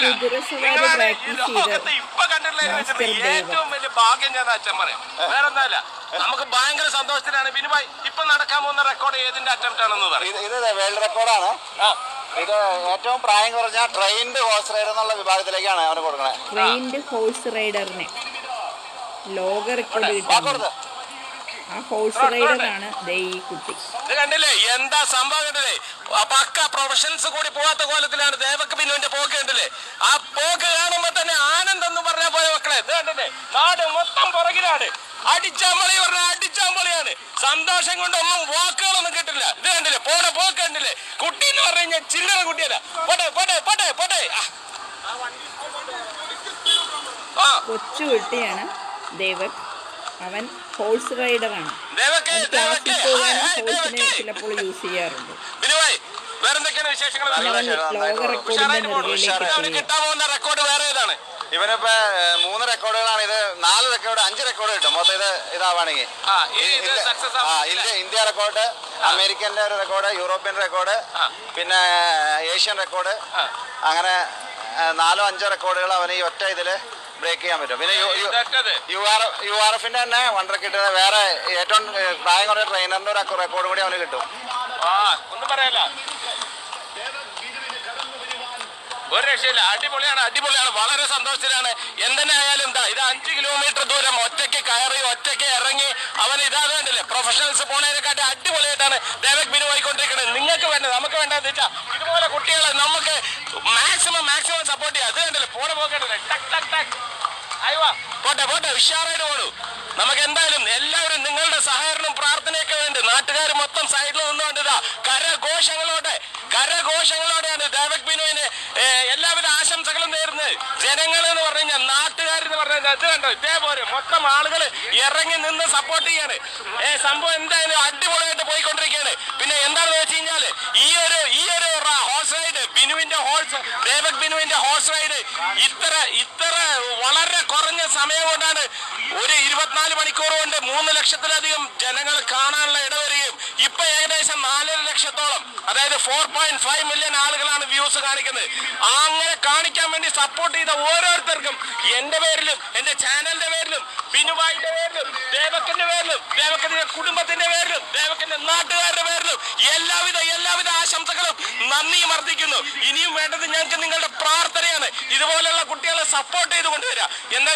കുതിരസവാരി ഈ പ്രാക്ടീസ് ചെയ്ത്. ഏറ്റവും വലിയ ഭാഗ്യം ഞാൻ അച്ഛൻ പറയാം. വേറെ ഒന്നല്ല നമുക്ക് ഭയങ്കര സന്തോഷത്തിലാണ്. ബിനുഭായ് ഇപ്പൊ നടക്കാൻ പോകുന്ന റെക്കോർഡ് ഏതിന്റെ അറ്റംപ്റ്റ് ആണെന്ന് പറയും. ഇത് വേൾഡ് റെക്കോർഡാണ് ഇത് ഏറ്റവും പ്രായം കുറഞ്ഞ ട്രെയിൻഡ് ഹോഴ്സ് റൈഡർ എന്നുള്ള വിഭാഗത്തിലേക്കാണ് അവന് കൊടുക്കണേ. ട്രെയിൻഡ് ഹോഴ്സ് റൈഡറിനെ ലോക റെക്കോർഡ് കിട്ടാൻ കൊടുത്ത്. ആ ഹോഴ്സ് റൈഡറാണ് ദേ കുട്ടി കണ്ടില്ലേ? എന്താ സംഭവം കണ്ടില്ലേ? പക്ക പ്രൊഫഷൻസ് കൂടി പോവാത്ത കോലത്തിലാണ് ദേവക്ക് ബിനുവിന്റെ പോക്ക് കണ്ടില്ലേ? ആ പോക്ക് കാണുമ്പോ തന്നെ ആനന്ദം എന്ന് പറഞ്ഞ പോയ മക്കളെ. ഇത് കണ്ടില്ലേ? നാട് മൊത്തം പുറകിലാണ്. അടിച്ചാമ്പളി പറഞ്ഞ അടിച്ചാമ്പളിയാണ് സന്തോഷം കൊണ്ട് ഒന്നും വാക്കുകളൊന്നും കിട്ടില്ല. ഇത് കണ്ടില്ലേ? പോണ പോക്ക് കണ്ടില്ലേ? കുട്ടി എന്ന് പറഞ്ഞു കഴിഞ്ഞാൽ ചില്ലറ കുട്ടിയല്ല. പോട്ടെ പോട്ടെ പോട്ടെ പോട്ടെ. കൊച്ചു കുട്ടിയാണ് ദേവക് അവൻ ഹോഴ്സ് റൈഡറാണ് ക്ലാസ്സിൽ പോകാനും ഹോഴ്സിനെ ചിലപ്പോൾ യൂസ് ചെയ്യാറുണ്ട്. ഇവനിപ്പോ മൂന്ന് റെക്കോർഡുകളാണ് ഇത് നാല് റെക്കോർഡ് അഞ്ച് റെക്കോർഡ് കിട്ടും. മൊത്തം ഇത് ഇതാവാണെങ്കിൽ. ഇന്ത്യ- സക്സസ് ആ ഇന്ത്യ ഇന്ത്യ റെക്കോർഡ് അമേരിക്കന്റെ ഒരു റെക്കോർഡ് യൂറോപ്യൻ റെക്കോർഡ് പിന്നെ ഏഷ്യൻ റെക്കോർഡ് അങ്ങനെ നാലോ അഞ്ചോ റെക്കോർഡുകൾ അവന് ഈ ഒറ്റ ഇതിൽ ബ്രേക്ക് ചെയ്യാൻ പറ്റും. പിന്നെ യു- ആർ യു ആർ എഫിന്റെ തന്നെ വണ്ടർ കിട്ടുന്ന വേറെ ഏറ്റവും പ്രായം കുറേ ട്രെയിനറിന്റെ ഒരു റെക്കോർഡ് കൂടി അവന് കിട്ടും. ഒന്നും പറയല്ല. ഒരു രക്ഷയില്ല. അടിപൊളിയാണ് അടിപൊളിയാണ്. വളരെ സന്തോഷത്തിലാണ്. എന്തെന്നായാലും എന്താ ഇത് അഞ്ച് കിലോമീറ്റർ ദൂരം ഒറ്റയ്ക്ക് കയറി ഒറ്റയ്ക്ക് ഇറങ്ങി അവൻ ഇതാ വേണ്ടില്ലേ? പ്രൊഫഷണൽസ് പോണതിനെക്കാട്ടി അടിപൊളിയായിട്ടാണ് ദേവക് ബിനു പോയിക്കൊണ്ടിരിക്കുന്നത് നിങ്ങൾക്ക് വേണ്ടത് നമുക്ക് വേണ്ടത് വെച്ചാൽ ഇതുപോലെ കുട്ടികളെ നമുക്ക് മാക്സിമം മാക്സിമം സപ്പോർട്ട് ചെയ്യാം. അത് വേണ്ടല്ലേ? പോണ പോകണ്ടല്ലേ അയ്യോ പോട്ടെ പോട്ടെ ഉഷാറായിട്ട് പോണു നമുക്ക് എന്തായാലും എല്ലാവരും നിങ്ങളുടെ സഹകരണം പ്രാർത്ഥനയൊക്കെ വേണ്ടി നാട്ടുകാർ മൊത്തം സൈഡിൽ നിന്നുകൊണ്ട് ഇതാ കരഘോഷങ്ങളോടെ കരഘോഷങ്ങളോടെയാണ് ദേവക് ബിനുവിന് എല്ലാവിധ ആശംസകളും നേരുന്നത്. ജനങ്ങൾ എന്ന് പറഞ്ഞു കഴിഞ്ഞാൽ നാട്ടുകാർ എന്ന് പറഞ്ഞു കഴിഞ്ഞാൽ ഇത് കണ്ടോ ഇതേപോലെ മൊത്തം ആളുകൾ ഇറങ്ങി നിന്ന് സപ്പോർട്ട് ചെയ്യാണ്. സംഭവം എന്തായാലും അടിപൊളിയായിട്ട് പോയിക്കൊണ്ടിരിക്കുകയാണ്. പിന്നെ എന്താണെന്ന് വെച്ച് കഴിഞ്ഞാൽ ഈ ഒരു ഈ ഒരു ഹോഴ്സ് റൈഡ് ബിനുവിന്റെ ഹോഴ്സ് ദേവക് ബിനുവിന്റെ ഇത്ര ഇത്ര വളരെ കുറഞ്ഞ സമയം കൊണ്ടാണ് ഒരു ഇരുപത്തിനാല് മണിക്കൂർ കൊണ്ട് മൂന്ന് ലക്ഷത്തിലധികം ജനങ്ങൾ കാണാനുള്ള ഇടവരികയും ഇപ്പൊ ഏകദേശം നാലര ലക്ഷത്തോളം അതായത് ഫോർ പോയിന്റ് ഫൈവ് മില്യൺ ആളുകളാണ് വ്യൂസ് കാണിക്കുന്നത്. അങ്ങനെ കാണിക്കാൻ വേണ്ടി സപ്പോർട്ട് ചെയ്ത ഓരോരുത്തർക്കും എന്റെ പേരിലും എന്റെ ചാനലിന്റെ പേരിലും ബിനുബായിന്റെ പേരിലും ദേവക്കന്റെ പേരിലും ദേവക്കന്റെ കുടുംബത്തിന്റെ പേരിലും ദേവക്കന്റെ നാട്ടുകാരുടെ പേരിലും എല്ലാവിധ എല്ലാവിധ ആശംസകളും നന്ദിയും അർപ്പിക്കുന്നു. ഇനിയും വേണ്ടത് ഞങ്ങൾക്ക് നിങ്ങളുടെ പ്രാർത്ഥനയാണ്. ഇതുപോലെയുള്ള കുട്ടികളെ സപ്പോർട്ട് ചെയ്ത് കൊണ്ടുവരിക എന്നാൽ